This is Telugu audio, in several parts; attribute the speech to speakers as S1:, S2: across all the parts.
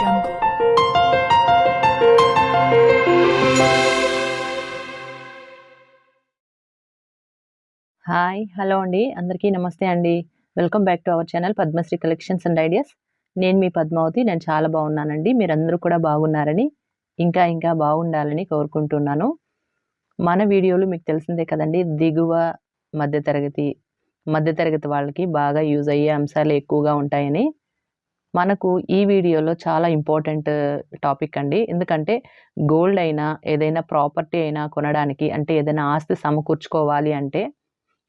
S1: jungle.
S2: హాయ్ హలో అండి. అందరికీ నమస్తే అండి. Welcome back to our channel Padmasri collections and ideas నేను మీ పద్మావతి నేను చాలా బాగున్నానండి. మీరందరూ కూడా బాగున్నారని ఇంకా ఇంకా బాగుండాలని కోరుకుంటున్నాను. మన వీడియోలు మీకు తెలిసిందే కదండి దిగువ మధ్యతరగతి మధ్యతరగతి వాళ్ళకి బాగా యూజ్ అయ్యే అంశాలు ఎక్కువగా ఉంటాయని. మనకు ఈ వీడియోలో చాలా ఇంపార్టెంట్ uh, టాపిక్ అండి. ఎందుకంటే గోల్డ్ అయినా ఏదైనా ప్రాపర్టీ అయినా కొనడానికి అంటే ఏదైనా ఆస్తి సమకూర్చుకోవాలి అంటే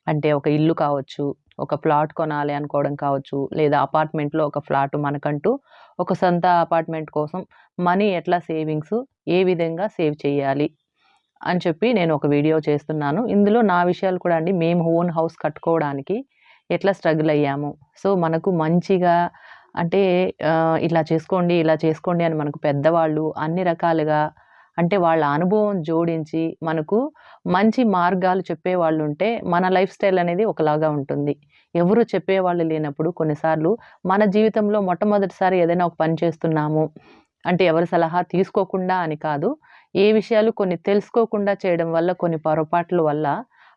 S2: అంటే ఒక ఇల్లు కావచ్చు ఒక ప్లాట్ కొనాలి అనుకోవడం కావచ్చు లేదా అపార్ట్మెంట్లో ఒక ఫ్లాట్ మనకంటూ ఒక సొంత అపార్ట్మెంట్ కోసం మనీ ఎట్లా సేవింగ్స్ ఏ విధంగా సేవ్ చేయాలి అని చెప్పి నేను ఒక వీడియో చేస్తున్నాను. ఇందులో నా విషయాలు కూడా అండి. మేము ఓన్ హౌస్ కట్టుకోవడానికి ఎట్లా స్ట్రగుల్ అయ్యాము. సో మనకు మంచిగా అంటే ఇలా చేసుకోండి ఇలా చేసుకోండి అని మనకు పెద్దవాళ్ళు అన్ని రకాలుగా అంటే వాళ్ళ అనుభవం జోడించి మనకు మంచి మార్గాలు చెప్పేవాళ్ళు ఉంటే మన లైఫ్ స్టైల్ అనేది ఒకలాగా ఉంటుంది. ఎవరు చెప్పేవాళ్ళు లేనప్పుడు కొన్నిసార్లు మన జీవితంలో మొట్టమొదటిసారి ఏదైనా ఒక పని చేస్తున్నాము అంటే ఎవరి సలహా తీసుకోకుండా అని కాదు ఏ విషయాలు కొన్ని తెలుసుకోకుండా చేయడం వల్ల కొన్ని పొరపాట్ల వల్ల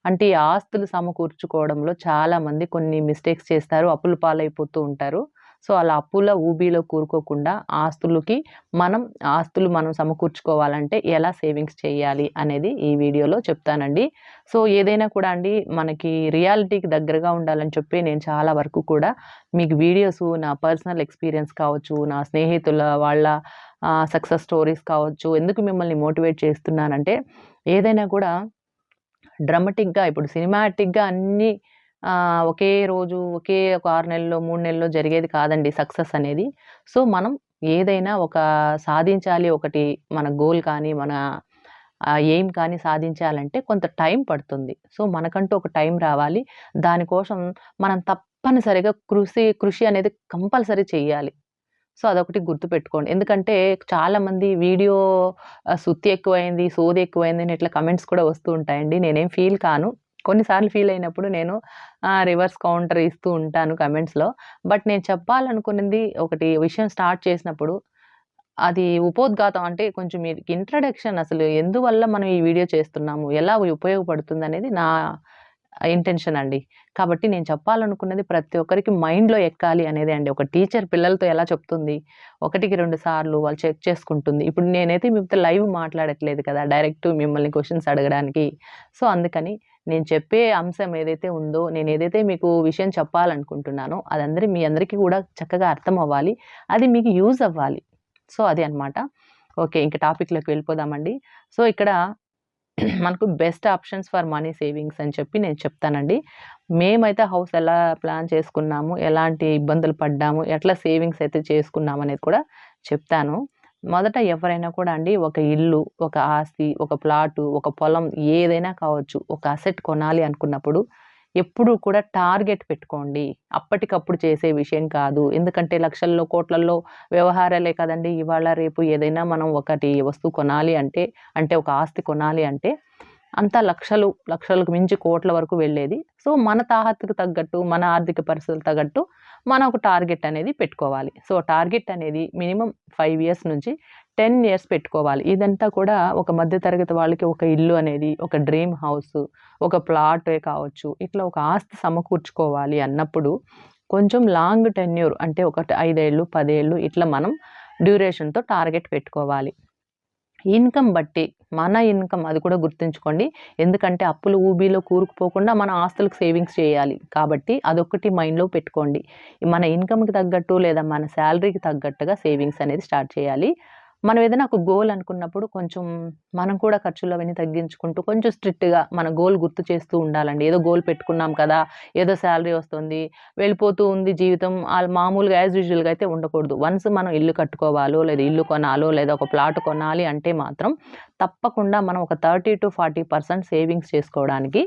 S2: అంటే ఆస్తులు సమకూర్చుకోవడంలో చాలామంది కొన్ని మిస్టేక్స్ చేస్తారు అప్పుల పాలైపోతూ ఉంటారు. సో అలా అప్పుల ఊబీలో కూరుకోకుండా ఆస్తులకి మనం ఆస్తులు మనం సమకూర్చుకోవాలంటే ఎలా సేవింగ్స్ చేయాలి అనేది ఈ వీడియోలో చెప్తానండి. సో ఏదైనా కూడా అండి మనకి రియాలిటీకి దగ్గరగా ఉండాలని చెప్పి నేను చాలా వరకు కూడా మీకు వీడియోస్ నా పర్సనల్ ఎక్స్పీరియన్స్ కావచ్చు నా స్నేహితుల వాళ్ళ సక్సెస్ స్టోరీస్ కావచ్చు ఎందుకు మిమ్మల్ని మోటివేట్ చేస్తున్నానంటే ఏదైనా కూడా డ్రమటిక్గా ఇప్పుడు సినిమాటిక్గా అన్నీ ఒకే రోజు ఒకే ఒక ఆరు నెలల్లో మూడు నెలల్లో జరిగేది కాదండి సక్సెస్ అనేది. సో మనం ఏదైనా ఒక సాధించాలి ఒకటి మన గోల్ కానీ మన ఎయిమ్ కానీ సాధించాలంటే కొంత టైం పడుతుంది. సో మనకంటూ ఒక టైం రావాలి. దానికోసం మనం తప్పనిసరిగా కృషి కృషి అనేది కంపల్సరీ చేయాలి సో అదొకటి గుర్తుపెట్టుకోండి. ఎందుకంటే చాలామంది వీడియో ఆ, సుత్తి ఎక్కువైంది సోది ఎక్కువైంది అని ఇట్లా కమెంట్స్ కూడా వస్తూ ఉంటాయండి. నేనేం ఫీల్ కాను. కొన్నిసార్లు ఫీల్ అయినప్పుడు నేను రివర్స్ కౌంటర్ ఇస్తూ ఉంటాను కమెంట్స్లో. బట్ నేను చెప్పాలనుకున్నది ఒకటి విషయం స్టార్ట్ చేసినప్పుడు అది ఉపోద్ఘాతం అంటే కొంచెం మీరు ఇంట్రడక్షన్ అసలు ఎందువల్ల మనం ఈ వీడియో చేస్తున్నాము ఎలా ఉపయోగపడుతుంది అనేది నా ఇంటెన్షన్ అండి. కాబట్టి నేను చెప్పాలనుకున్నది ప్రతి ఒక్కరికి మైండ్లో ఎక్కాలి అనేది అండి. ఒక టీచర్ పిల్లలతో ఎలా చెప్తుంది ఒకటికి రెండు సార్లు వాళ్ళు చెక్ చేసుకుంటుంది. ఇప్పుడు నేనైతే మీతో లైవ్ మాట్లాడట్లేదు కదా డైరెక్ట్ మిమ్మల్ని క్వశ్చన్స్ అడగడానికి. సో అందుకని నేను చెప్పే అంశం ఏదైతే ఉందో నేను ఏదైతే మీకు విషయం చెప్పాలనుకుంటున్నానో అది మీ అందరికీ కూడా చక్కగా అర్థం అవ్వాలి అది మీకు యూజ్ అవ్వాలి. సో అది అన్నమాట. ఓకే ఇంకా టాపిక్లోకి వెళ్ళిపోదామండి. సో ఇక్కడ మనకు best options for money savings అని చెప్పి నేను చెప్తానండి. మేమైతే హౌస్ ఎలా ప్లాన్ చేసుకున్నాము ఎలాంటి ఇబ్బందులు పడ్డాము ఎట్లా సేవింగ్స్ అయితే చేసుకున్నాము అనేది కూడా చెప్తాను. మొదట ఎవరైనా కూడా అండి ఒక ఇల్లు ఒక ఆస్తి ఒక ప్లాటు ఒక పొలం ఏదైనా కావచ్చు ఒక అసెట్ కొనాలి అనుకున్నప్పుడు ఎప్పుడు కూడా టార్గెట్ పెట్టుకోండి. అప్పటికప్పుడు చేసే విషయం కాదు. ఎందుకంటే లక్షల్లో కోట్లల్లో వ్యవహారాలే కదండి. ఇవాళ రేపు ఏదైనా మనం ఒకటి వస్తువు కొనాలి అంటే అంటే ఒక ఆస్తి కొనాలి అంటే అంతా లక్షలు లక్షలకు మించి కోట్ల వరకు వెళ్ళేది. సో మన తాహత్తుకు తగ్గట్టు మన ఆర్థిక పరిస్థితులు తగ్గట్టు మనం ఒక టార్గెట్ అనేది పెట్టుకోవాలి. సో టార్గెట్ అనేది మినిమం ఫైవ్ ఇయర్స్ నుంచి టెన్ ఇయర్స్ పెట్టుకోవాలి. ఇదంతా కూడా ఒక మధ్యతరగతి వాళ్ళకి ఒక ఇల్లు అనేది ఒక డ్రీమ్ హౌస్ ఒక ప్లాట్ కావచ్చు. ఇట్లా ఒక ఆస్తి సమకూర్చుకోవాలి అన్నప్పుడు కొంచెం లాంగ్ టెన్యూర్ అంటే ఒక ఐదేళ్ళు పదేళ్ళు ఇట్లా మనం డ్యూరేషన్తో టార్గెట్ పెట్టుకోవాలి. ఇన్కమ్ బట్టి మన ఇన్కమ్ అది కూడా గుర్తుంచుకోండి. ఎందుకంటే అప్పులు ఊబీలో కూరుకుపోకుండా మన ఆస్తులకు సేవింగ్స్ చేయాలి. కాబట్టి అదొకటి మైండ్లో పెట్టుకోండి. మన ఇన్కమ్కి తగ్గట్టు లేదా మన శాలరీకి తగ్గట్టుగా సేవింగ్స్ అనేది స్టార్ట్ చేయాలి. మనం ఏదైనా ఒక గోల్ అనుకున్నప్పుడు కొంచెం మనం కూడా ఖర్చులు అవన్నీ తగ్గించుకుంటూ కొంచెం స్ట్రిక్ట్గా మన గోల్ గుర్తు చేస్తూ ఉండాలండి. ఏదో గోల్ పెట్టుకున్నాం కదా ఏదో శాలరీ వస్తుంది వెళ్ళిపోతూ ఉంది జీవితం మామూలుగా యాజ్ యూజువల్గా అయితే ఉండకూడదు. వన్స్ మనం ఇల్లు కట్టుకోవాలో లేదా ఇల్లు కొనాలో లేదా ఒక ప్లాట్ కొనాలి అంటే మాత్రం తప్పకుండా మనం ఒక thirty to forty percent savings చేసుకోవడానికి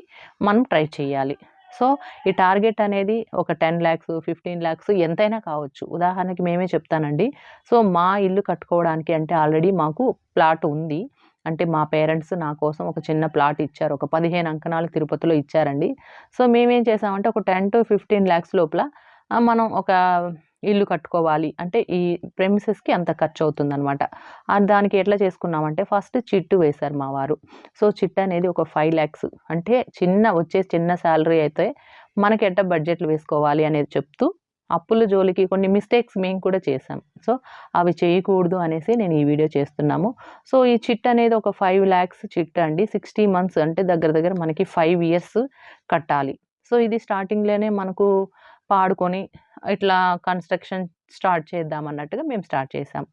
S2: మనం ట్రై చేయాలి. సో ఈ టార్గెట్ అనేది ఒక టెన్ ల్యాక్స్ ఫిఫ్టీన్ ల్యాక్స్ ఎంతైనా కావచ్చు. ఉదాహరణకి మేమే చెప్తానండి. సో మా ఇల్లు కట్టుకోవడానికి అంటే ఆల్రెడీ మాకు ప్లాట్ ఉంది. అంటే మా పేరెంట్స్ నా కోసం ఒక చిన్న ప్లాట్ ఇచ్చారు. ఒక పదిహేను అంకణాలు తిరుపతిలో ఇచ్చారండి. సో మేమేం చేసామంటే ఒక టెన్ టు ఫిఫ్టీన్ ల్యాక్స్ లోపల మనం ఒక ఇల్లు కట్టుకోవాలి. అంటే ఈ ప్రెమిసెస్కి అంత ఖర్చు అవుతుంది అనమాట దానికి ఎట్లా చేసుకున్నామంటే ఫస్ట్ చిట్టు వేశారు మా వారు. సో చిట్ అనేది ఒక ఫైవ్ ల్యాక్స్ అంటే చిన్న వచ్చే చిన్న శాలరీ అయితే మనకి ఎట్ట బడ్జెట్లు వేసుకోవాలి అనేది చెప్తూ అప్పుల జోలికి కొన్ని మిస్టేక్స్ మేము కూడా చేసాం సో అవి చేయకూడదు అనేసి నేను ఈ వీడియో చేస్తున్నాము. సో ఈ చిట్ అనేది ఒక ఫైవ్ ల్యాక్స్ చిట్ అండి. సిక్స్టీ మంత్స్ అంటే దగ్గర దగ్గర మనకి ఫైవ్ ఇయర్స్ కట్టాలి. సో ఇది స్టార్టింగ్లోనే మనకు పాడుకొని ఇట్లా కన్స్ట్రక్షన్ స్టార్ట్ చేద్దాం అన్నట్టుగా మేము స్టార్ట్ చేసాం.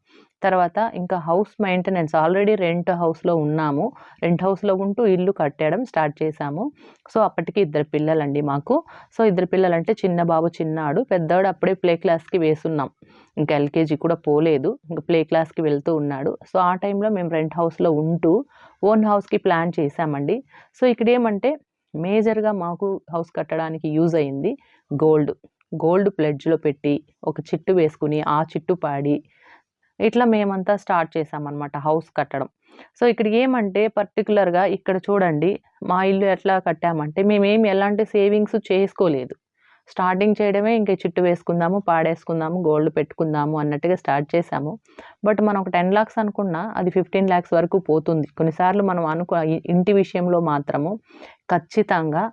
S2: తర్వాత ఇంకా హౌస్ మెయింటెనెన్స్ ఆల్రెడీ రెంట్ హౌస్లో ఉన్నాము. రెంట్ హౌస్లో ఉంటూ ఇల్లు కట్టడం స్టార్ట్ చేసాము. సో అప్పటికి ఇద్దరు పిల్లలండి మాకు. సో ఇద్దరు పిల్లలంటే చిన్న బాబు చిన్నాడు. పెద్దవాడు అప్పుడే ప్లే క్లాస్కి వేసున్నాం. ఇంకా ఎల్కేజీ కూడా పోలేదు. ఇంకా ప్లే క్లాస్కి వెళ్తూ ఉన్నాడు. సో ఆ టైంలో మేము రెంట్ హౌస్లో ఉంటూ ఓన్ హౌస్కి ప్లాన్ చేసామండి. సో ఇక్కడ ఏమంటే మేజర్గా మాకు హౌస్ కట్టడానికి యూజ్ అయింది గోల్డ్. గోల్డ్ ప్లెడ్జ్లో పెట్టి ఒక చిట్టు వేసుకుని ఆ చిట్టు పాడి ఇట్లా మేమంతా స్టార్ట్ చేసామన్నమాట హౌస్ కట్టడం. సో ఇక్కడ ఏమంటే పర్టికులర్గా ఇక్కడ చూడండి మా ఇల్లు ఎట్లా కట్టామంటే మేమేమి ఎలాంటి సేవింగ్స్ చేసుకోలేదు. స్టార్టింగ్ చేయడమే ఇంకా చిట్టు వేసుకుందాము పాడేసుకుందాము గోల్డ్ పెట్టుకుందాము అన్నట్టుగా స్టార్ట్ చేసాము బట్ మనం ఒక టెన్ ల్యాక్స్ అనుకున్నా అది ఫిఫ్టీన్ ల్యాక్స్ వరకు పోతుంది. కొన్నిసార్లు మనం అనుకు ఇంటి విషయంలో మాత్రము ఖచ్చితంగా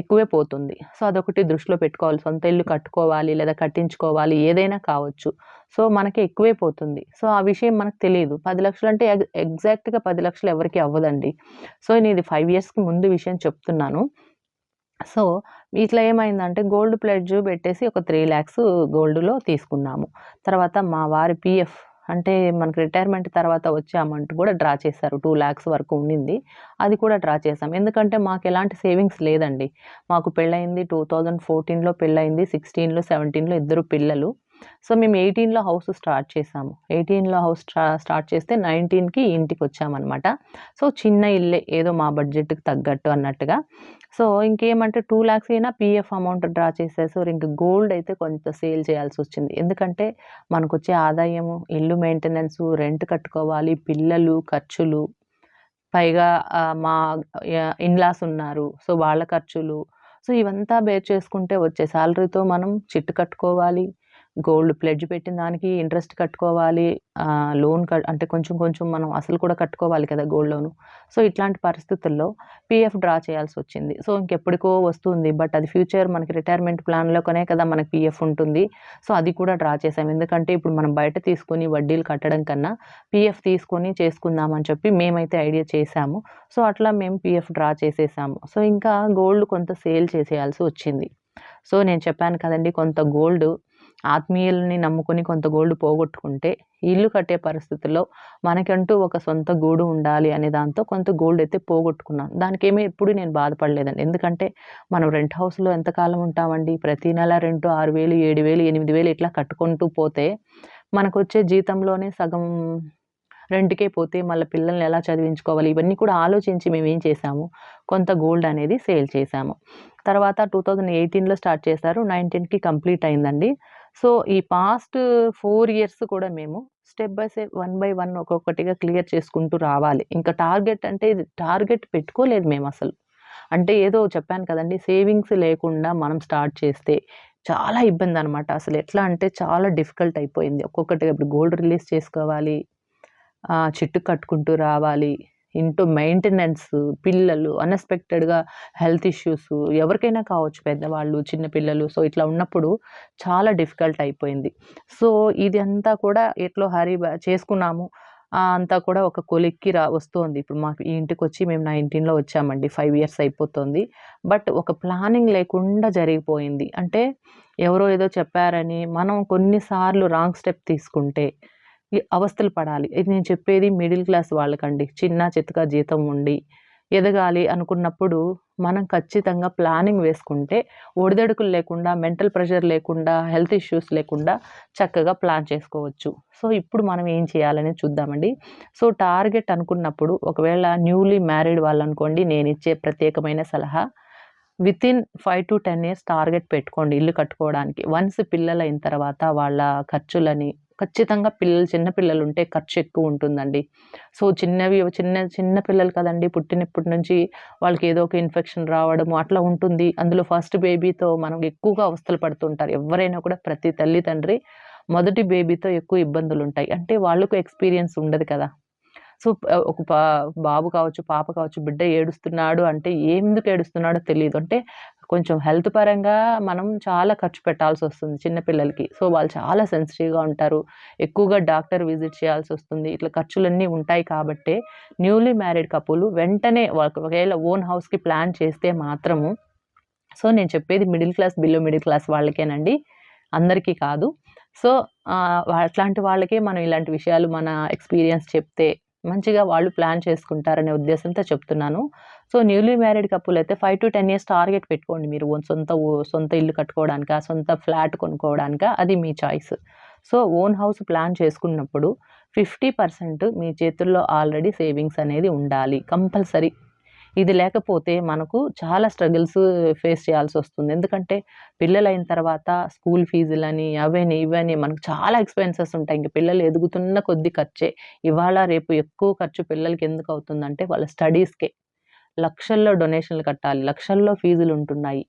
S2: ఎక్కువే పోతుంది. సో అదొకటి దృష్టిలో పెట్టుకోవాలి. సొంత ఇల్లు కట్టుకోవాలి లేదా కట్టించుకోవాలి ఏదైనా కావచ్చు. సో మనకి ఎక్కువే పోతుంది. సో ఆ విషయం మనకు తెలియదు. పది లక్షలు అంటే ఎగ్జాక్ట్గా పది లక్షలు ఎవరికి అవ్వదండి. సో నేను ఇది ఫైవ్ ఇయర్స్కి ముందు విషయం చెప్తున్నాను. సో ఇట్లా ఏమైందంటే గోల్డ్ ప్లెడ్జ్ పెట్టేసి ఒక త్రీ ల్యాక్స్ గోల్డ్లో తీసుకున్నాము. తర్వాత మా వారి పిఎఫ్ అంటే మనకు రిటైర్మెంట్ తర్వాత వచ్చే అమౌంట్ కూడా డ్రా చేశారు. టూ ల్యాక్స్ వరకు ఉండింది. అది కూడా డ్రా చేసాం ఎందుకంటే మాకు ఎలాంటి సేవింగ్స్ లేదండి. మాకు పెళ్ళయింది టూ థౌజండ్ ఫోర్టీన్లో పెళ్ళయింది సిక్స్టీన్లో సెవెంటీన్లో ఇద్దరు పిల్లలు. సో మేము ఎయిటీన్లో హౌస్ స్టార్ట్ చేసాము. ఎయిటీన్లో హౌస్ స్టార్ట్ చేస్తే నైన్టీన్కి ఇంటికి వచ్చామన్నమాట. సో చిన్న ఇల్లే ఏదో మా బడ్జెట్కి తగ్గట్టు అన్నట్టుగా. సో ఇంకేమంటే టూ ల్యాక్స్ అయినా పీఎఫ్ అమౌంట్ డ్రా చేసేసారు ఇంక గోల్డ్ అయితే కొంత సేల్ చేయాల్సి వచ్చింది. ఎందుకంటే మనకు వచ్చే ఆదాయము ఇల్లు మెయింటెనెన్స్ రెంట్ కట్టుకోవాలి పిల్లలు ఖర్చులు పైగా మా ఇన్లాస్ ఉన్నారు. సో వాళ్ళ ఖర్చులు. సో ఇవంతా బేర్ చేసుకుంటే వచ్చే శాలరీతో మనం చిట్టు కట్టుకోవాలి. గోల్డ్ ప్లెడ్జ్ పెట్టిన దానికి ఇంట్రెస్ట్ కట్టుకోవాలి. లోన్ అంటే కొంచెం కొంచెం మనం అసలు కూడా కట్టుకోవాలి కదా గోల్డ్ లోను. సో ఇట్లాంటి పరిస్థితుల్లో పీఎఫ్ డ్రా చేయాల్సి వచ్చింది. సో ఇంకెప్పటికో వస్తుంది. బట్ అది ఫ్యూచర్ మనకి రిటైర్మెంట్ ప్లాన్లోనే కదా మనకి పీఎఫ్ ఉంటుంది. సో అది కూడా డ్రా చేసాం. ఎందుకంటే ఇప్పుడు మనం బయట తీసుకొని వడ్డీలు కట్టడం కన్నా పీఎఫ్ తీసుకొని చేసుకుందామని చెప్పి మేమైతే ఐడియా చేశాము సో అట్లా మేము పీఎఫ్ డ్రా చేసేసాము. సో ఇంకా గోల్డ్ కొంత సేల్ చేసేయాల్సి వచ్చింది. సో నేను చెప్పాను కదండి కొంత గోల్డ్ ఆత్మీయులని నమ్ముకొని కొంత గోల్డ్ పోగొట్టుకుంటే ఇల్లు కట్టే పరిస్థితుల్లో మనకంటూ ఒక సొంత గూడు ఉండాలి అనే దాంతో కొంత గోల్డ్ అయితే పోగొట్టుకున్నాను. దానికి ఏమీ ఎప్పుడు నేను బాధపడలేదండి. ఎందుకంటే మనం రెంట్ హౌస్లో ఎంతకాలం ఉంటామండి? ప్రతి నెల రెంట్ ఆరు వేలు ఏడు వేలు ఎనిమిది వేలు ఇట్లా కట్టుకుంటూ పోతే మనకు వచ్చే జీతంలోనే సగం రెంట్కే పోతే మళ్ళీ పిల్లల్ని ఎలా చదివించుకోవాలి? ఇవన్నీ కూడా ఆలోచించి మేము ఏం చేసాము కొంత గోల్డ్ అనేది సేల్ చేసాము తర్వాత టూ థౌజండ్ ఎయిటీన్లో స్టార్ట్ చేశారు. నైన్టీన్కి కంప్లీట్ అయిందండి. సో ఈ పాస్ట్ ఫోర్ ఇయర్స్ కూడా మేము step by step one by one ఒక్కొక్కటిగా క్లియర్ చేసుకుంటూ రావాలి. ఇంకా టార్గెట్ అంటే ఇది టార్గెట్ పెట్టుకోలేదు మేము అసలు. అంటే ఏదో చెప్పాను కదండి సేవింగ్స్ లేకుండా మనం స్టార్ట్ చేస్తే చాలా ఇబ్బంది అనమాట అసలు ఎట్లా అంటే చాలా డిఫికల్ట్ అయిపోయింది. ఒక్కొక్కటిగా ఇప్పుడు గోల్డ్ రిలీజ్ చేసుకోవాలి చిట్టు కట్టుకుంటూ రావాలి ఇంటూ మెయింటెనెన్స్ పిల్లలు అన్ఎక్స్పెక్టెడ్గా హెల్త్ ఇష్యూస్ ఎవరికైనా కావచ్చు పెద్దవాళ్ళు చిన్నపిల్లలు సో ఇట్లా ఉన్నప్పుడు చాలా డిఫికల్ట్ అయిపోయింది. సో ఇది అంతా కూడా ఎట్లో హరీ చేసుకున్నాము. అంతా కూడా ఒక కొలిక్కి రా వస్తుంది. ఇప్పుడు మాకు ఈ ఇంటికి వచ్చి మేము నైన్టీన్లో వచ్చామండి. ఫైవ్ ఇయర్స్ అయిపోతుంది. బట్ ఒక ప్లానింగ్ లేకుండా జరిగిపోయింది. అంటే ఎవరో ఏదో చెప్పారని మనం కొన్నిసార్లు రాంగ్ స్టెప్ తీసుకుంటే అవస్థలు పడాలి. ఇది నేను చెప్పేది మిడిల్ క్లాస్ వాళ్ళకండి. చిన్న చితక జీతం ఉండి ఎదగాలి అనుకున్నప్పుడు మనం ఖచ్చితంగా ప్లానింగ్ వేసుకుంటే ఒడిదడుకులు లేకుండా మెంటల్ ప్రెషర్ లేకుండా హెల్త్ ఇష్యూస్ లేకుండా చక్కగా ప్లాన్ చేసుకోవచ్చు. సో ఇప్పుడు మనం ఏం చేయాలని చూద్దామండి. సో టార్గెట్ అనుకున్నప్పుడు ఒకవేళ న్యూలీ మ్యారీడ్ వాళ్ళు అనుకోండి నేను ఇచ్చే ప్రత్యేకమైన సలహా within five to ten years target పెట్టుకోండి ఇల్లు కట్టుకోవడానికి. వన్స్ పిల్లలు అయిన తర్వాత వాళ్ళ ఖర్చులని ఖచ్చితంగా పిల్లలు చిన్న పిల్లలు ఉంటే ఖర్చు ఎక్కువ ఉంటుందండి. సో చిన్నవి చిన్న చిన్న పిల్లలు కదండి పుట్టినప్పటి నుంచి వాళ్ళకి ఏదో ఒక ఇన్ఫెక్షన్ రావడం అట్లా ఉంటుంది. అందులో ఫస్ట్ బేబీతో మనం ఎక్కువగా అవస్థలు పడుతుంటారు. ఎవరైనా కూడా ప్రతి తల్లి తండ్రి మొదటి బేబీతో ఎక్కువ ఇబ్బందులు ఉంటాయి అంటే వాళ్ళకు ఎక్స్పీరియన్స్ ఉండదు కదా. సో ఒక పా బాబు కావచ్చు పాప కావచ్చు బిడ్డ ఏడుస్తున్నాడు అంటే ఎందుకు ఏడుస్తున్నాడో తెలియదు అంటే కొంచెం హెల్త్ పరంగా మనం చాలా ఖర్చు పెట్టాల్సి వస్తుంది చిన్నపిల్లలకి సో వాళ్ళు చాలా సెన్సిటివ్గా ఉంటారు. ఎక్కువగా డాక్టర్ విజిట్ చేయాల్సి వస్తుంది. ఇట్లా ఖర్చులన్నీ ఉంటాయి కాబట్టే న్యూలీ మ్యారీడ్ కపుల్ వెంటనే వాళ్ళకి ఒకవేళ ఓన్ హౌస్కి ప్లాన్ చేస్తే మాత్రము. సో నేను చెప్పేది middle class below middle class వాళ్ళకేనండి. అందరికీ కాదు. సో అట్లాంటి వాళ్ళకే మనం ఇలాంటి విషయాలు మన ఎక్స్పీరియన్స్ చెప్తే మంచిగా వాళ్ళు ప్లాన్ చేసుకుంటారనే ఉద్దేశంతో చెప్తున్నాను. సో న్యూలీ మ్యారీడ్ కపుల్ అయితే five to ten years target పెట్టుకోండి మీరు. సొంత సొంత ఇల్లు కట్టుకోవడానిక సొంత ఫ్లాట్ కొనుక్కోవడానిక అది మీ choice so own house plan చేసుకున్నప్పుడు ఫిఫ్టీ పర్సెంట్ మీ చేతుల్లో ఆల్రెడీ సేవింగ్స్ అనేది ఉండాలి. కంపల్సరీ. ఇది లేకపోతే మనకు చాలా స్ట్రగుల్స్ ఫేస్ చేయాల్సి వస్తుంది. ఎందుకంటే పిల్లలైన తర్వాత స్కూల్ ఫీజులని అవని ఇవని మనకు చాలా ఎక్స్పెన్సెస్ ఉంటాయి. ఇంక పిల్లలు ఎదుగుతున్న కొద్ది ఖర్చే. ఇవాళ రేపు ఎక్కువ ఖర్చు పిల్లలకి ఎందుకు అవుతుందంటే వాళ్ళ స్టడీస్కే లక్షల్లో డొనేషన్లు కట్టాలి లక్షల్లో ఫీజులు ఉంటున్నాయి.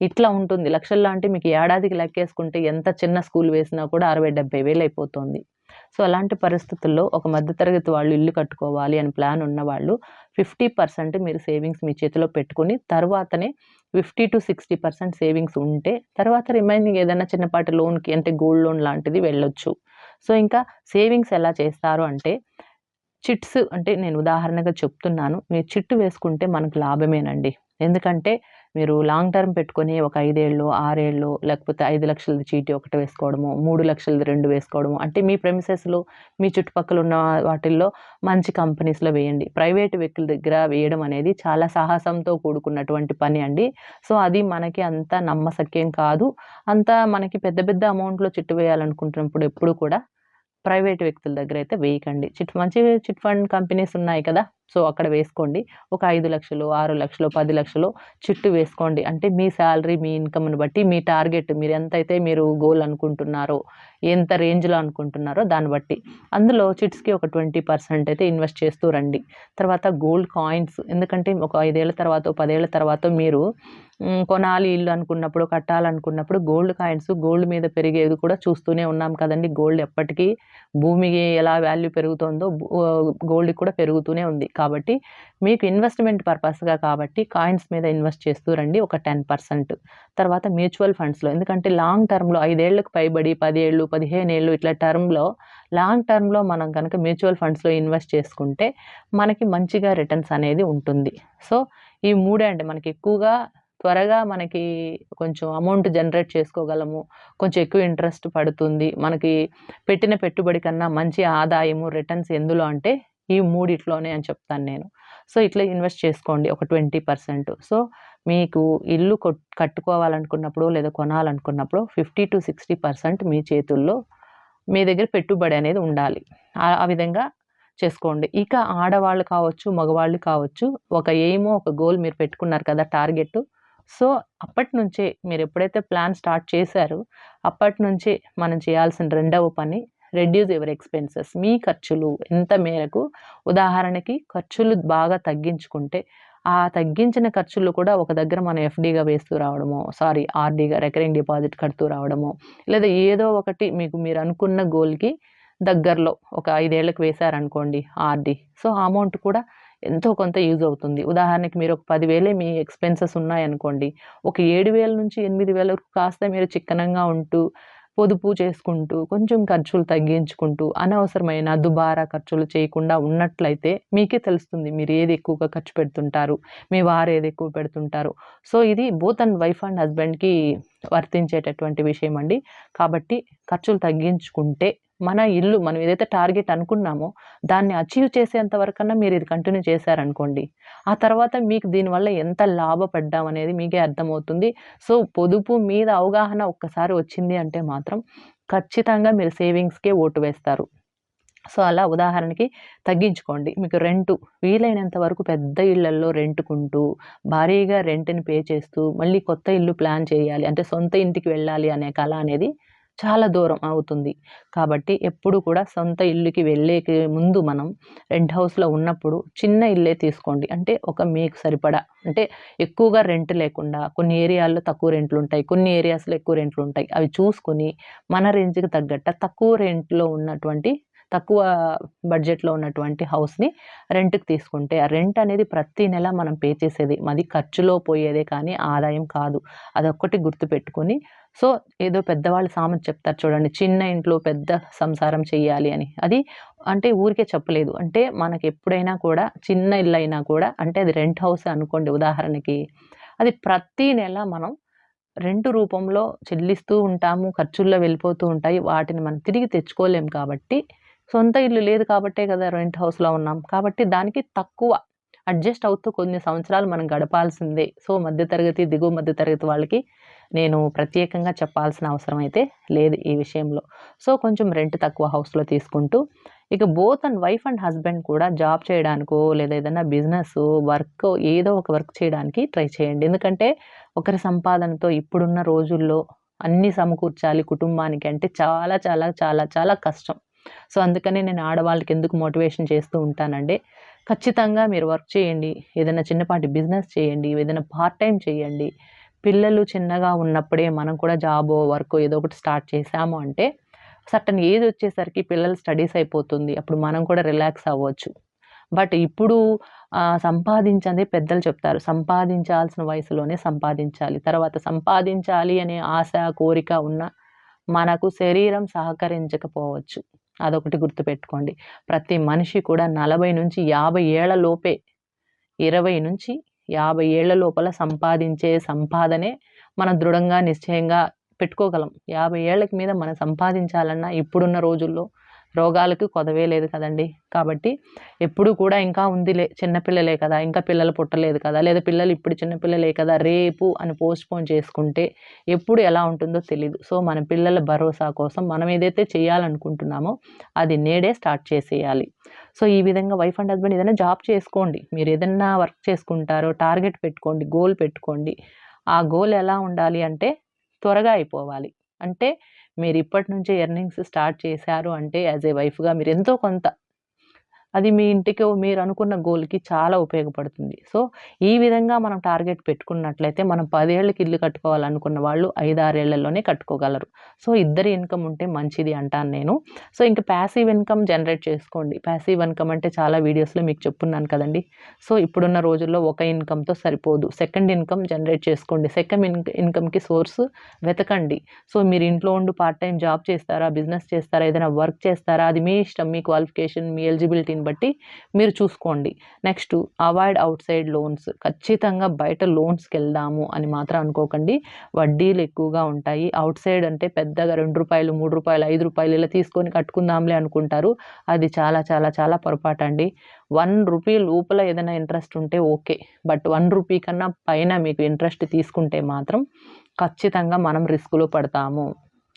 S2: ఇట్లా ఉంటుంది. లక్షల్లో అంటే మీకు ఏడాదికి లెక్కేసుకుంటే ఎంత చిన్న స్కూల్ వేసినా కూడా అరవై డెబ్బై వేలు అయిపోతుంది. సో అలాంటి పరిస్థితుల్లో ఒక మధ్యతరగతి వాళ్ళు ఇల్లు కట్టుకోవాలి అని ప్లాన్ ఉన్న వాళ్ళు ఫిఫ్టీ పర్సెంట్ మీరు సేవింగ్స్ మీ చేతిలో పెట్టుకుని తర్వాతనే fifty to sixty percent savings ఉంటే తర్వాత రిమైనింగ్ ఏదైనా చిన్నపాటి లోన్కి అంటే గోల్డ్ లోన్ లాంటిది వెళ్ళొచ్చు. సో ఇంకా సేవింగ్స్ ఎలా చేస్తారు అంటే చిట్స్ అంటే నేను ఉదాహరణగా చెప్తున్నాను. మీరు చిట్టు వేసుకుంటే మనకు లాభమేనండి. ఎందుకంటే మీరు లాంగ్ టర్మ్ పెట్టుకొని ఒక ఐదేళ్ళు ఆరేళ్ళు లేకపోతే ఐదు లక్షలది చీటీ ఒకటి వేసుకోవడము మూడు లక్షలది రెండు వేసుకోవడము అంటే మీ ప్రెమిసెస్లో మీ చుట్టుపక్కల ఉన్న వాటిల్లో మంచి కంపెనీస్లో వేయండి. ప్రైవేట్ వ్యక్తుల దగ్గర వేయడం అనేది చాలా సాహసంతో కూడుకున్నటువంటి పని అండి. సో అది మనకి అంత నమ్మసక్యం కాదు. అంత మనకి పెద్ద పెద్ద అమౌంట్లో చిట్టు వేయాలనుకుంటున్నప్పుడు ఎప్పుడు కూడా ప్రైవేట్ వ్యక్తుల దగ్గర అయితే వేయకండి. చిట్ మంచి చిట్ ఫండ్ కంపెనీస్ ఉన్నాయి కదా. సో అక్కడ వేసుకోండి. ఒక ఐదు లక్షలు ఆరు లక్షలు పది లక్షలు చిట్టు వేసుకోండి. అంటే మీ శాలరీ మీ ఇన్కమ్ని బట్టి మీ టార్గెట్ మీరు ఎంతైతే మీరు గోల్ అనుకుంటున్నారో ఎంత రేంజ్లో అనుకుంటున్నారో దాన్ని బట్టి. అందులో చిట్స్కి ఒక ట్వంటీ పర్సెంట్ అయితే ఇన్వెస్ట్ చేస్తూ రండి. తర్వాత గోల్డ్ కాయిన్స్ ఎందుకంటే ఒక ఐదేళ్ళ తర్వాత పదేళ్ళ తర్వాత మీరు కొనాలి ఇల్లు అనుకున్నప్పుడు కట్టాలనుకున్నప్పుడు గోల్డ్ కాయిన్స్ గోల్డ్ మీద పెరిగేది కూడా చూస్తూనే ఉన్నాం కదండి. గోల్డ్ ఎప్పటికీ భూమికి ఎలా వాల్యూ పెరుగుతుందో గోల్డ్ కూడా పెరుగుతూనే ఉంది. కాబట్టి మీకు ఇన్వెస్ట్మెంట్ పర్పస్గా కాబట్టి కాయిన్స్ మీద ఇన్వెస్ట్ చేస్తూ రండి ఒక టెన్ పర్సెంట్ తర్వాత మ్యూచువల్ ఫండ్స్లో ఎందుకంటే లాంగ్ టర్మ్లో ఐదేళ్ళకు పైబడి పదిహేళ్ళు పదిహేను ఏళ్ళు ఇట్లా టర్మ్లో లాంగ్ టర్మ్లో మనం కనుక మ్యూచువల్ ఫండ్స్లో ఇన్వెస్ట్ చేసుకుంటే మనకి మంచిగా రిటర్న్స్ అనేది ఉంటుంది. సో ఈ మూడే అంటే మనకి ఎక్కువగా త్వరగా మనకి కొంచెం అమౌంట్ జనరేట్ చేసుకోగలము. కొంచెం ఎక్కువ ఇంట్రెస్ట్ పడుతుంది. మనకి పెట్టిన పెట్టుబడి కన్నా మంచి ఆదాయము రిటర్న్స్ ఎందులో అంటే ఈ మూడిట్లోనే అని చెప్తాను నేను. సో ఇట్లా ఇన్వెస్ట్ చేసుకోండి ఒక ట్వంటీ పర్సెంట్. సో మీకు ఇల్లు కట్టుకోవాలనుకున్నప్పుడు లేదా కొనాలనుకున్నప్పుడు ఫిఫ్టీ టు సిక్స్టీ పర్సెంట్ మీ చేతుల్లో మీ దగ్గర పెట్టుబడి అనేది ఉండాలి. ఆ విధంగా చేసుకోండి. ఇక ఆడవాళ్ళు కావచ్చు మగవాళ్ళు కావచ్చు ఒక ఎయిమో ఒక గోల్ మీరు పెట్టుకున్నారు కదా టార్గెట్ సో అప్పటి నుంచే మీరు ఎప్పుడైతే ప్లాన్ స్టార్ట్ చేశారో అప్పటి నుంచే మనం చేయాల్సిన రెండవ పని రెడ్యూస్ యువర్ ఎక్స్పెన్సెస్ మీ ఖర్చులు ఎంత మేరకు? ఉదాహరణకి ఖర్చులు బాగా తగ్గించుకుంటే ఆ తగ్గించిన ఖర్చులు కూడా ఒక దగ్గర మనం ఎఫ్డీగా వేస్తూ రావడము సారీ ఆర్డీగా రికరింగ్ డిపాజిట్ కడుతూ రావడము లేదా ఏదో ఒకటి మీకు మీరు అనుకున్న గోల్కి దగ్గరలో ఒక ఐదేళ్ళకు వేశారనుకోండి ఆర్డీ సో ఆ అమౌంట్ కూడా ఎంతో కొంత యూజ్ అవుతుంది. ఉదాహరణకి మీరు ఒక పదివేలే మీ ఎక్స్పెన్సెస్ ఉన్నాయనుకోండి ఒక ఏడు వేల నుంచి ఎనిమిది వేల వరకు కాస్త మీరు చిక్కనంగా ఉంటూ పొదుపు చేసుకుంటూ కొంచెం ఖర్చులు తగ్గించుకుంటూ అనవసరమైన దుబారా ఖర్చులు చేయకుండా ఉన్నట్లయితే మీకే తెలుస్తుంది మీరు ఏది ఎక్కువగా ఖర్చు పెడుతుంటారు మీ వారు ఏది ఎక్కువ పెడుతుంటారు. సో ఇది బోత్ అండ్ వైఫ్ అండ్ హస్బెండ్కి వర్తించేటటువంటి విషయం అండి కాబట్టి ఖర్చులు తగ్గించుకుంటే మన ఇల్లు మనం ఏదైతే టార్గెట్ అనుకున్నామో దాన్ని అచీవ్ చేసేంత వరకన్నా మీరు ఇది కంటిన్యూ చేశారనుకోండి. ఆ తర్వాత మీకు దీనివల్ల ఎంత లాభపడ్డాం అనేది మీకే అర్థమవుతుంది. సో పొదుపు మీద అవగాహన ఒక్కసారి వచ్చింది అంటే మాత్రం ఖచ్చితంగా మీరు సేవింగ్స్కే ఓటు వేస్తారు. సో అలా ఉదాహరణకి తగ్గించుకోండి. మీకు రెంటు వీలైనంత వరకు పెద్ద ఇళ్ళల్లో రెంట్కుంటూ భారీగా రెంట్ని పే చేస్తూ మళ్ళీ కొత్త ఇల్లు ప్లాన్ చేయాలి. అంటే సొంత ఇంటికి వెళ్ళాలి అనే కళ అనేది చాలా దూరం అవుతుంది. కాబట్టి ఎప్పుడు కూడా సొంత ఇల్లుకి వెళ్ళేకి ముందు మనం రెంట్ హౌస్లో ఉన్నప్పుడు చిన్న ఇల్లే తీసుకోండి. అంటే ఒక మీకు సరిపడా అంటే ఎక్కువగా రెంట్ లేకుండా కొన్ని ఏరియాల్లో తక్కువ రెంట్లు ఉంటాయి కొన్ని ఏరియాస్లో ఎక్కువ రెంట్లు ఉంటాయి అవి చూసుకొని మన రేంజ్కి తగ్గట్ట తక్కువ రెంట్లో ఉన్నటువంటి తక్కువ బడ్జెట్లో ఉన్నటువంటి హౌస్ని రెంట్కి తీసుకుంటే ఆ రెంట్ అనేది ప్రతి నెల మనం పే చేసేది. మాది ఖర్చులో పోయేదే కానీ ఆదాయం కాదు. అదొక్కటి గుర్తుపెట్టుకొని సో ఏదో పెద్దవాళ్ళు సామెత చెప్తారు చూడండి చిన్న ఇంట్లో పెద్ద సంసారం చేయాలి అని. అది అంటే ఊరికే చెప్పలేదు. అంటే మనకి ఎప్పుడైనా కూడా చిన్న ఇల్లు అయినా కూడా అంటే అది రెంట్ హౌస్ అనుకోండి ఉదాహరణకి అది ప్రతి నెల మనం రెంట్ రూపంలో చెల్లిస్తూ ఉంటాము ఖర్చుల్లో వెళ్ళిపోతూ ఉంటాయి వాటిని మనం తిరిగి తెచ్చుకోలేం కాబట్టి సొంత ఇల్లు లేదు కాబట్టే కదా రెంట్ హౌస్లో ఉన్నాం. కాబట్టి దానికి తక్కువ అడ్జస్ట్ అవుతూ కొన్ని సంవత్సరాలు మనం గడపాల్సిందే. సో మధ్యతరగతి దిగువ మధ్యతరగతి వాళ్ళకి నేను ప్రత్యేకంగా చెప్పాల్సిన అవసరం అయితే లేదు ఈ విషయంలో. సో కొంచెం రెంట్ తక్కువ హౌస్లో తీసుకుంటూ ఇక both and wife and husband కూడా జాబ్ చేయడానికో లేదా ఏదైనా బిజినెస్ వర్క్ ఏదో ఒక వర్క్ చేయడానికి ట్రై చేయండి. ఎందుకంటే ఒకరి సంపాదనతో ఇప్పుడున్న రోజుల్లో అన్నీ సమకూర్చాలి కుటుంబానికి అంటే చాలా చాలా చాలా చాలా కష్టం. సో అందుకనే నేను ఆడవాళ్ళకి ఎందుకు మోటివేషన్ చేస్తూ ఉంటానండి. ఖచ్చితంగా మీరు వర్క్ చేయండి. ఏదైనా చిన్నపాటి బిజినెస్ చేయండి. ఏదైనా పార్ట్ టైం చేయండి. పిల్లలు చిన్నగా ఉన్నప్పుడే మనం కూడా జాబో వర్క్ ఏదో ఒకటి స్టార్ట్ చేసాము అంటే సర్టన్ ఏజ్ వచ్చేసరికి పిల్లలు స్టడీస్ అయిపోతుంది. అప్పుడు మనం కూడా రిలాక్స్ అవ్వచ్చు. బట్ ఇప్పుడు సంపాదించదే పెద్దలు చెప్తారు. సంపాదించాల్సిన వయసులోనే సంపాదించాలి. తర్వాత సంపాదించాలి అనే ఆశ కోరిక ఉన్న మనకు శరీరం సహకరించకపోవచ్చు. అదొకటి గుర్తుపెట్టుకోండి. ప్రతి మనిషి కూడా నలభై నుంచి యాభై ఏళ్ళ లోపే ఇరవై నుంచి యాభై ఏళ్ళ లోపల సంపాదించే సంపాదనే మనం దృఢంగా నిశ్చయంగా పెట్టుకోగలం. యాభై ఏళ్ళకి మీద మనం సంపాదించాలన్నా ఇప్పుడున్న రోజుల్లో రోగాలకు కొదవే లేదు కదండి. కాబట్టి ఎప్పుడు కూడా ఇంకా ఉందిలే చిన్నపిల్లలే కదా ఇంకా పిల్లలు పుట్టలేదు కదా లేదా పిల్లలు ఇప్పుడు చిన్నపిల్లలే కదా రేపు అని పోస్ట్పోన్ చేసుకుంటే ఎప్పుడు ఎలా ఉంటుందో తెలియదు సో మన పిల్లల భరోసా కోసం మనం ఏదైతే చేయాలనుకుంటున్నామో అది నేడే స్టార్ట్ చేసేయాలి. సో ఈ విధంగా వైఫ్ అండ్ హస్బెండ్ ఏదైనా జాబ్ చేసుకోండి. మీరు ఏదైనా వర్క్ చేసుకుంటారో టార్గెట్ పెట్టుకోండి గోల్ పెట్టుకోండి. ఆ గోల్ ఎలా ఉండాలి అంటే త్వరగా అయిపోవాలి. అంటే మీరు ఇప్పటి నుంచే ఎర్నింగ్స్ స్టార్ట్ చేశారు అంటే యాజ్ ఏ వైఫ్గా మీరు ఎంతో కొంత అది మీ ఇంటికి మీరు అనుకున్న గోల్కి చాలా ఉపయోగపడుతుంది. సో ఈ విధంగా మనం టార్గెట్ పెట్టుకున్నట్లయితే మనం పదేళ్ళకి ఇల్లు కట్టుకోవాలనుకున్న వాళ్ళు ఐదారేళ్ళలోనే కట్టుకోగలరు. సో ఇద్దరి ఇన్కమ్ ఉంటే మంచిది అంటాను నేను. సో ఇంకా ప్యాసివ్ ఇన్కమ్ జనరేట్ చేసుకోండి. ప్యాసివ్ ఇన్కమ్ అంటే చాలా వీడియోస్లో మీకు చెప్పున్నాను కదండి. సో ఇప్పుడున్న రోజుల్లో ఒక ఇన్కమ్తో సరిపోదు. సెకండ్ ఇన్కమ్ జనరేట్ చేసుకోండి. సెకండ్ ఇన్ ఇన్కమ్కి సోర్స్ వెతకండి. సో మీరు ఇంట్లో ఉండి పార్ట్ టైం జాబ్ చేస్తారా? బిజినెస్ చేస్తారా? ఏదైనా వర్క్ చేస్తారా? అది మీ ఇష్టం. మీ క్వాలిఫికేషన్ మీ ఎలిజిబిలిటీ దాన్ని బట్టి మీరు చూసుకోండి. Next avoid outside loans ఖచ్చితంగా బయట లోన్స్కి వెళ్దాము అని మాత్రం అనుకోకండి. వడ్డీలు ఎక్కువగా ఉంటాయి. అవుట్ సైడ్ అంటే పెద్దగా రెండు రూపాయలు మూడు రూపాయలు ఐదు రూపాయలు ఇలా తీసుకొని కట్టుకుందాంలే అనుకుంటారు. అది చాలా చాలా చాలా పొరపాటు అండి. వన్ రూపీ లోపల ఏదైనా ఇంట్రెస్ట్ ఉంటే ఓకే. బట్ వన్ రూపీ కన్నా పైన మీకు ఇంట్రెస్ట్ తీసుకుంటే మాత్రం ఖచ్చితంగా మనం రిస్క్లో పడతాము.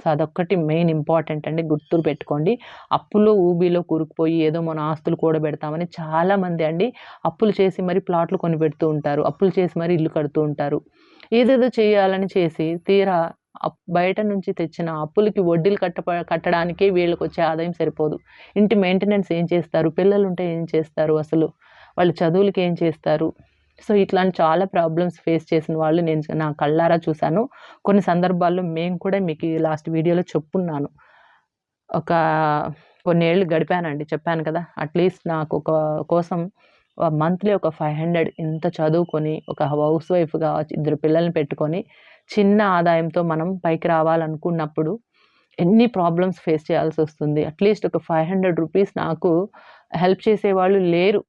S2: సో అదొక్కటి మెయిన్ ఇంపార్టెంట్ అండి. గుర్తులు పెట్టుకోండి. అప్పులో ఊబీలో కూరుకుపోయి ఏదో మన ఆస్తులు కూడబెడతామని చాలామంది అండి అప్పులు చేసి మరి ప్లాట్లు కొని పెడుతూ ఉంటారు. అప్పులు చేసి మరి ఇల్లు కడుతూ ఉంటారు. ఏదేదో చేయాలని చేసి తీరా బయట నుంచి తెచ్చిన అప్పులకి వడ్డీలు కట్ట కట్టడానికే వీళ్ళకి వచ్చే ఆదాయం సరిపోదు. ఇంటి మెయింటెనెన్స్ ఏం చేస్తారు? పిల్లలు ఉంటే ఏం చేస్తారు అసలు? వాళ్ళు చదువులకి ఏం చేస్తారు? సో ఇట్లాంటి చాలా ప్రాబ్లమ్స్ ఫేస్ చేసిన వాళ్ళు నేను నా కళ్ళారా చూశాను. కొన్ని సందర్భాల్లో మేము కూడా మీకు లాస్ట్ వీడియోలో చెప్పున్నాను. ఒక కొన్నేళ్ళు గడిపానండి చెప్పాను కదా. అట్లీస్ట్ నాకు ఒక కోసం మంత్లీ ఒక ఫైవ్ హండ్రెడ్ ఇంత చదువుకొని ఒక హౌస్ వైఫ్గా ఇద్దరు పిల్లల్ని పెట్టుకొని చిన్న ఆదాయంతో మనం పైకి రావాలనుకున్నప్పుడు ఎన్ని ప్రాబ్లమ్స్ ఫేస్ చేయాల్సి వస్తుంది. అట్లీస్ట్ ఒక ఫైవ్ హండ్రెడ్ రూపీస్ నాకు హెల్ప్ చేసేవాళ్ళు లేరు.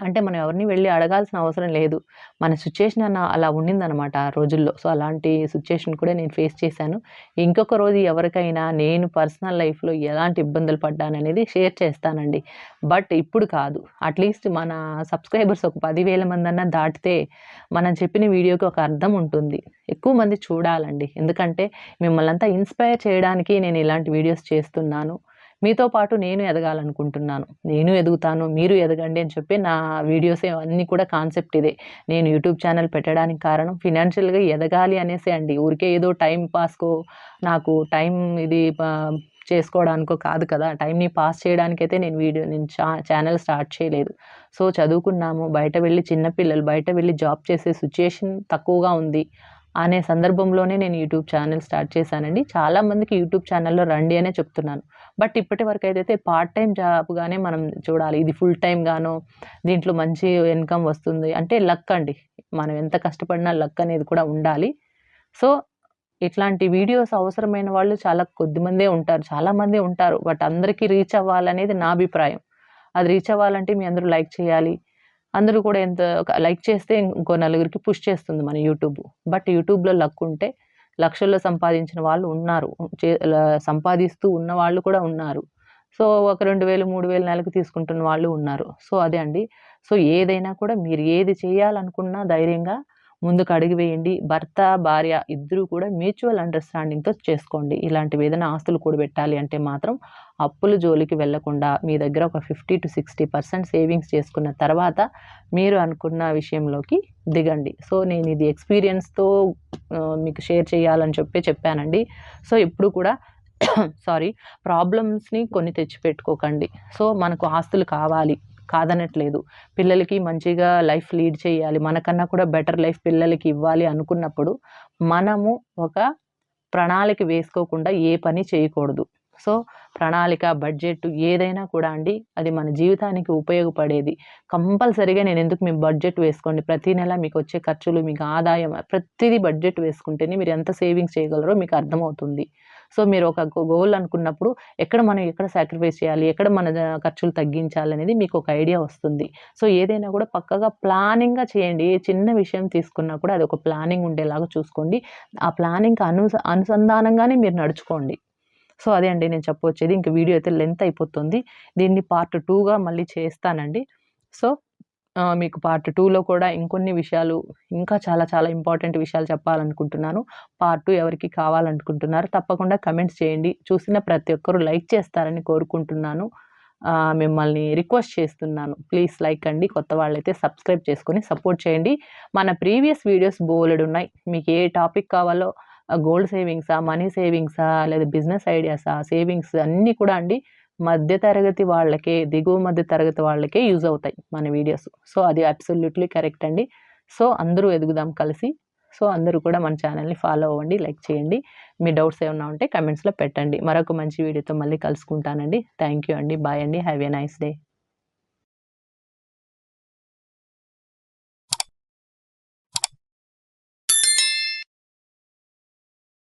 S2: అంటే మనం ఎవరిని వెళ్ళి అడగాల్సిన అవసరం లేదు. మన సిచ్యుయేషన్ అన్న అలా ఉండిందనమాట ఆ రోజుల్లో. సో అలాంటి సిచ్యుయేషన్ కూడా నేను ఫేస్ చేశాను. ఇంకొక రోజు ఎవరికైనా నేను పర్సనల్ లైఫ్లో ఎలాంటి ఇబ్బందులు పడ్డాననేది షేర్ చేస్తానండి. బట్ ఇప్పుడు కాదు. అట్లీస్ట్ మన సబ్స్క్రైబర్స్ ఒక పదివేల మంది అన్నా దాటితే మనం చెప్పిన వీడియోకి ఒక అర్థం ఉంటుంది. ఎక్కువ మంది చూడాలండి. ఎందుకంటే మిమ్మల్ని అంతా ఇన్స్పైర్ చేయడానికి నేను ఇలాంటి వీడియోస్ చేస్తున్నాను. మీతో పాటు నేను ఎదగాలనుకుంటున్నాను. నేను ఎదుగుతాను మీరు ఎదగండి అని చెప్పి నా వీడియోస్ అన్నీ కూడా కాన్సెప్ట్ ఇదే. నేను యూట్యూబ్ ఛానల్ పెట్టడానికి కారణం ఫినాన్షియల్గా ఎదగాలి అనేసే అండి. ఊరికే ఏదో టైం పాస్కో నాకు టైం ఇది చేసుకోవడానికో కాదు కదా. టైంని పాస్ చేయడానికైతే నేను వీడియో నేను చా ఛానల్ స్టార్ట్ చేయలేదు. సో చదువుకున్నాము బయట వెళ్ళి చిన్నపిల్లలు బయట వెళ్ళి జాబ్ చేసే సిచ్యుయేషన్ తక్కువగా ఉంది. అనే సందర్భంలోనే నేను యూట్యూబ్ ఛానల్ స్టార్ట్ చేశానండి. చాలామందికి యూట్యూబ్ ఛానల్లో రండి అనే చెప్తున్నాను. బట్ ఇప్పటి వరకు అయితే పార్ట్ టైం జాబ్గానే మనం చూడాలి ఇది ఫుల్ టైం దీంట్లో మంచి ఇన్కమ్ వస్తుంది అంటే లక్ అండి. మనం ఎంత కష్టపడినా లక్ అనేది కూడా ఉండాలి. సో ఇట్లాంటి వీడియోస్ అవసరమైన వాళ్ళు చాలా కొద్దిమందే ఉంటారు చాలామంది ఉంటారు. బట్ అందరికీ రీచ్ అవ్వాలనేది నా అభిప్రాయం. అది రీచ్ అవ్వాలంటే మీ అందరూ లైక్ చేయాలి అందరూ కూడా ఎంత లైక్ చేస్తే ఇంకో నలుగురికి పుష్ చేస్తుంది మన యూట్యూబ్. బట్ యూట్యూబ్లో లక్ ఉంటే లక్షల్లో సంపాదించిన వాళ్ళు ఉన్నారు. సంపాదిస్తూ ఉన్న వాళ్ళు కూడా ఉన్నారు. సో ఒక రెండు వేలు మూడు వేలు నెలకు తీసుకుంటున్న వాళ్ళు ఉన్నారు. సో అదే అండి. సో ఏదైనా కూడా మీరు ఏది చేయాలనుకున్నా ధైర్యంగా ముందుకు అడుగు వేయండి. భర్త భార్య ఇద్దరూ కూడా మ్యూచువల్ అండర్స్టాండింగ్తో చేసుకోండి. ఇలాంటివి ఏదైనా ఆస్తులు కూడబెట్టాలి అంటే మాత్రం అప్పుల జోలికి వెళ్ళకుండా మీ దగ్గర ఒక fifty to sixty percent savings చేసుకున్న తర్వాత మీరు అనుకున్న విషయంలోకి దిగండి. సో నేను ఇది ఎక్స్పీరియన్స్తో మీకు షేర్ చేయాలని చెప్పి చెప్పానండి. సో ఎప్పుడు కూడా సారీ ప్రాబ్లమ్స్ని కొన్ని తెచ్చిపెట్టుకోకండి. సో మనకు ఆస్తులు కావాలి. కాదనట్లేదు. పిల్లలకి మంచిగా లైఫ్ లీడ్ చేయాలి. మనకన్నా కూడా బెటర్ లైఫ్ పిల్లలకి ఇవ్వాలి అనుకున్నప్పుడు మనము ఒక ప్రణాళిక వేసుకోకుండా ఏ పని చేయకూడదు. సో ప్రణాళిక బడ్జెట్ ఏదైనా కూడా అండి అది మన జీవితానికి ఉపయోగపడేది. కంపల్సరీగా నేను ఎందుకు మీ బడ్జెట్ వేసుకోండి? ప్రతి నెల మీకు వచ్చే ఖర్చులు మీకు ఆదాయం ప్రతిదీ బడ్జెట్ వేసుకుంటేనే మీరు ఎంత సేవింగ్స్ చేయగలరో మీకు అర్థమవుతుంది. సో మీరు ఒక గోల్ అనుకున్నప్పుడు ఎక్కడ మనం ఎక్కడ సాక్రిఫైస్ చేయాలి? ఎక్కడ మన ఖర్చులు తగ్గించాలి అనేది మీకు ఒక ఐడియా వస్తుంది. సో ఏదైనా కూడా పక్కగా ప్లానింగ్గా చేయండి. ఏ చిన్న విషయం తీసుకున్నా కూడా అది ఒక ప్లానింగ్ ఉండేలాగా చూసుకోండి. ఆ ప్లానింగ్కి అను అనుసంధానంగానే మీరు నడుచుకోండి. సో అదే అండి నేను చెప్పొచ్చేది. ఇంక వీడియో అయితే లెంత్ అయిపోతుంది. దీన్ని పార్ట్ టూగా మళ్ళీ చేస్తానండి. సో మీకు పార్ట్ టూలో కూడా ఇంకొన్ని విషయాలు ఇంకా చాలా చాలా ఇంపార్టెంట్ విషయాలు చెప్పాలనుకుంటున్నాను. పార్ట్ టూ ఎవరికి కావాలనుకుంటున్నారు తప్పకుండా కమెంట్స్ చేయండి. చూసిన ప్రతి ఒక్కరూ లైక్ చేస్తారని కోరుకుంటున్నాను. మిమ్మల్ని రిక్వెస్ట్ చేస్తున్నాను. ప్లీజ్ లైక్ అండి. కొత్త వాళ్ళైతే సబ్స్క్రైబ్ చేసుకొని సపోర్ట్ చేయండి. మన ప్రీవియస్ వీడియోస్ బోలెడు ఉన్నాయి. మీకు ఏ టాపిక్ కావాలో గోల్డ్ సేవింగ్సా మనీ సేవింగ్సా లేదా బిజినెస్ ఐడియాసా సేవింగ్స్ అన్నీ కూడా అండి. మధ్య తరగతి వాళ్ళకే దిగువ మధ్య తరగతి వాళ్ళకే యూజ్ అవుతాయి మన వీడియోస్. సో అది అబ్సల్యూట్లీ కరెక్ట్ అండి. సో అందరూ ఎదుగుదాం కలిసి. సో అందరూ కూడా మన ఛానల్ని ఫాలో అవ్వండి లైక్ చేయండి. మీ డౌట్స్ ఏమైనా ఉంటే కమెంట్స్లో పెట్టండి. మరొక మంచి వీడియోతో మళ్ళీ కలుసుకుంటానండి. థ్యాంక్ యూ అండి. బాయ్ అండి. Have a nice day